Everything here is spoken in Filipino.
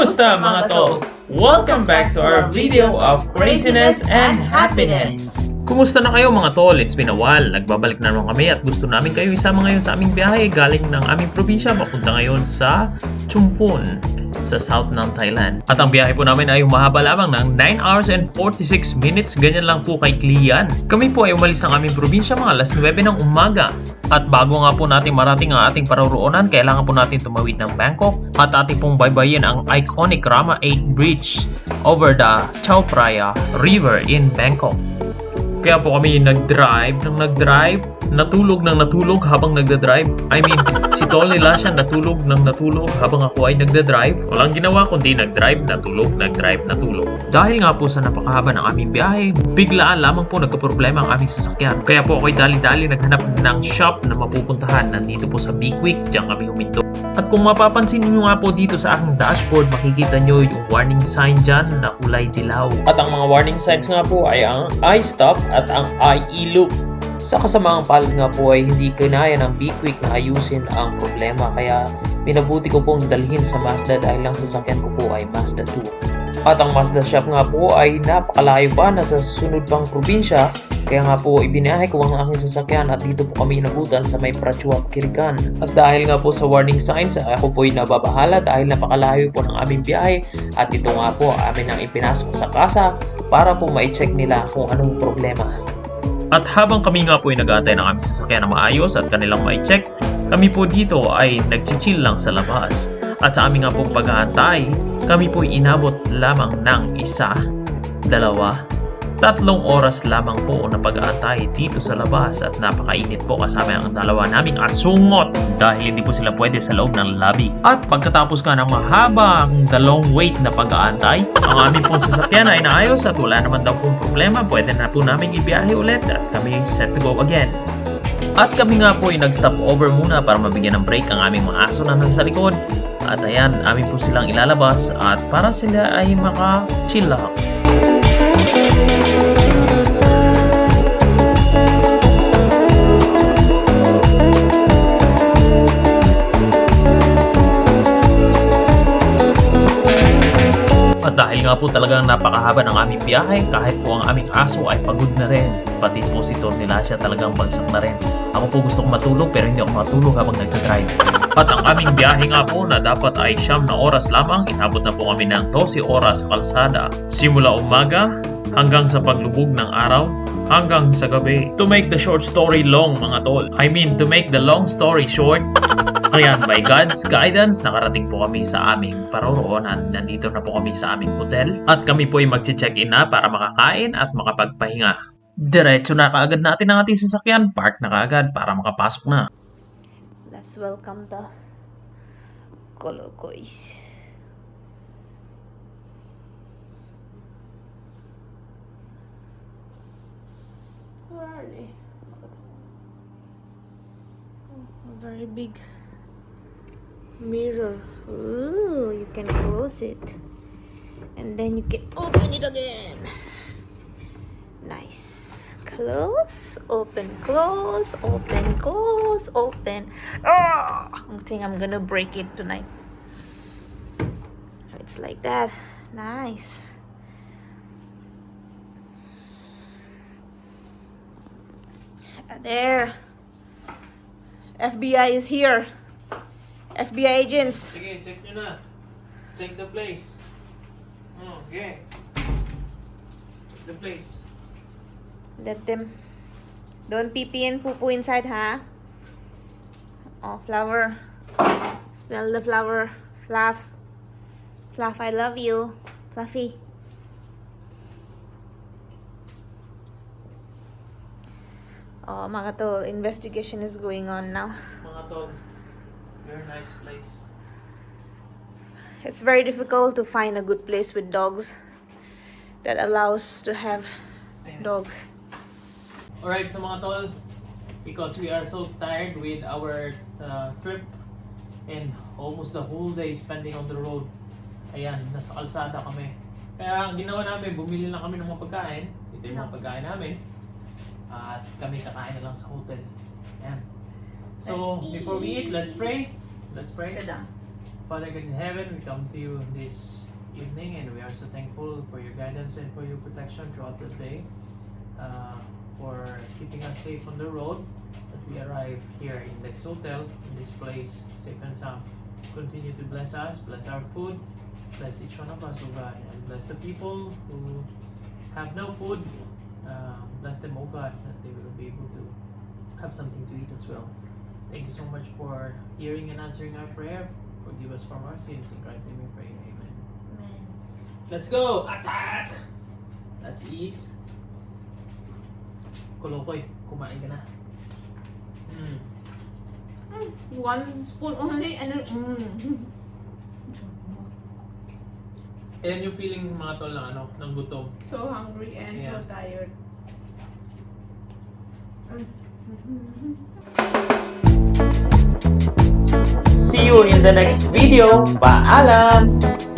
Kumusta mga tol? Welcome back to our video of craziness and happiness. Kumusta na kayo mga tol? It's been a while. Nagbabalik na naman kami at gusto namin kayo isama ngayon sa aming biyahe galing ng aming probinsya papunta ngayon sa Chumpon sa south ng Thailand. At ang biyahe po namin ay humahaba lamang ng 9 hours and 46 minutes. Ganyan lang po kay Klian. Kami po ay umalis ng aming probinsya mga alas 9 ng umaga. At bago nga po natin marating ang ating paroroonan, kailangan po natin tumawid ng Bangkok at ating pong baybayin ang iconic Rama 8 Bridge over the Chao Phraya River in Bangkok. Kaya po kami nag-drive nang nag-drive, natulog nang natulog habang nagda-drive. I mean, si Tol nila siya natulog nang natulog habang ako ay nagda-drive. Walang ginawa kundi nag-drive, natulog, nag-drive, natulog. Dahil nga po sa napakahaba ng aming biyahe, biglaan lamang po nagkaproblema ang aming sasakyan. Kaya po ako'y dali-dali naghanap ng shop na mapupuntahan. Nandito po sa Big Week, diyan kami huminto. At kung mapapansin niyo nga po dito sa aking dashboard, makikita niyo yung warning sign dyan na kulay dilaw. At ang mga warning signs nga po ay ang I-stop at ang I-loop. Sa kasamaang palad nga po ay hindi kinaya ng Week na ayusin ang problema kaya minabuti ko pong dalhin sa Mazda dahil ang sasakyan ko po ay Mazda 2. At ang Mazda shop nga po ay napakalayo pa na sa sunod pang probinsya kaya nga po ibinahe ko ang aking sasakyan at dito po kami nabutan sa may Prachuap Kirikan. At dahil nga po sa warning signs ako po ay nababahala dahil napakalayo po ng aming biyahe at ito nga po amin ang ipinasok sa kasa para po ma-check nila kung anong problema. At habang kami nga po ay nag-aantay ng aming sasakyan na maayos at kanilang ma-check, kami po dito ay nag-chill lang sa labas. At sa aming nga pong pag-aantay, kami po inabot lamang ng isa, dalawa, tatlong oras lamang po na pag-aantay dito sa labas at napakainit po kasama ang dalawa naming asungot dahil hindi po sila pwede sa loob ng lobby. At pagkatapos ka ng mahabang dalawang wait na pag-aantay, ang aming pong sasakyan ay naayos at wala naman daw pong problema. Pwede na po namin ibiyahe ulit at kami set to go again. At kami nga po ay nag-stop over muna para mabigyan ng break ang aming mga aso na nasa likod. At ayan, amin po silang ilalabas at para sila ay maka-chillax. At dahil nga po talagang napakahaba ng aming biyahe, kahit po ang aming aso ay pagod na rin. Pati po si Tornilasia talagang bagsak na rin. Ako po gusto kong matulog pero hindi ako matulog habang nagdadrive. At ang aming biyahe nga po na dapat ay siyam na oras lamang, inabot na po kami ng 12 oras sa kalsada. Simula umaga hanggang sa paglubog ng araw, hanggang sa gabi. To make the short story long mga tol, I mean to make the long story short, Ayan, by God's guidance, nakarating po kami sa aming paroroonan. Nandito na po kami sa aming hotel. At kami po ay mag-check-in na para makakain at makapagpahinga. Diretso na kaagad natin ang ating sasakyan. Park na kaagad para makapasok na. Let's welcome the Colocoys. Oh, a very big mirror. Ooh, you can close it. And then you can open it again. Nice. Close, open, close, open, close, open. Ah! I think I'm gonna break it tonight. It's like that. Nice. There. FBI is here. FBI agents. Sige, check nyo na. Check the place. Okay. The place. Let them. Don't pee pee and poo poo inside, huh? Oh, flower. Smell the flower. Fluff. Fluff, I love you. Fluffy. Oh, mga tol, investigation is going on now. Mga tol, very nice place. It's very difficult to find a good place with dogs that allows to have dogs. Alright, so mga tol, because we are so tired with our uh, trip and almost the whole day spending on the road, ayan, nasa kalsada kami. Kaya ang ginawa namin, bumili lang kami ng mga pagkain. Ito yung mga pagkain namin. At kami kakain na lang sa hotel. Ayan. So, Let's before we eat, let's pray. Let's pray. Sit down. Father God in heaven, we come to you this evening and we are so thankful for your guidance and for your protection throughout the day, uh, for keeping us safe on the road. That we arrive here in this hotel, in this place, safe and sound. Continue to bless us, bless our food, bless each one of us, oh God, and bless the people who have no food. Uh, bless them, oh God, that they will be able to have something to eat as well. Thank you so much for hearing and answering our prayer. Forgive us from our sins. In Christ's name we pray. Amen. Amen. Let's go! Attack! Let's eat. Kolokoy, kumain ka na. Mm. Mm, one spoon only and then, mm. Ayan yung feeling mga tol ng ano, ng gutom. So hungry and so Yeah. tired. See you in the next video. Paalam!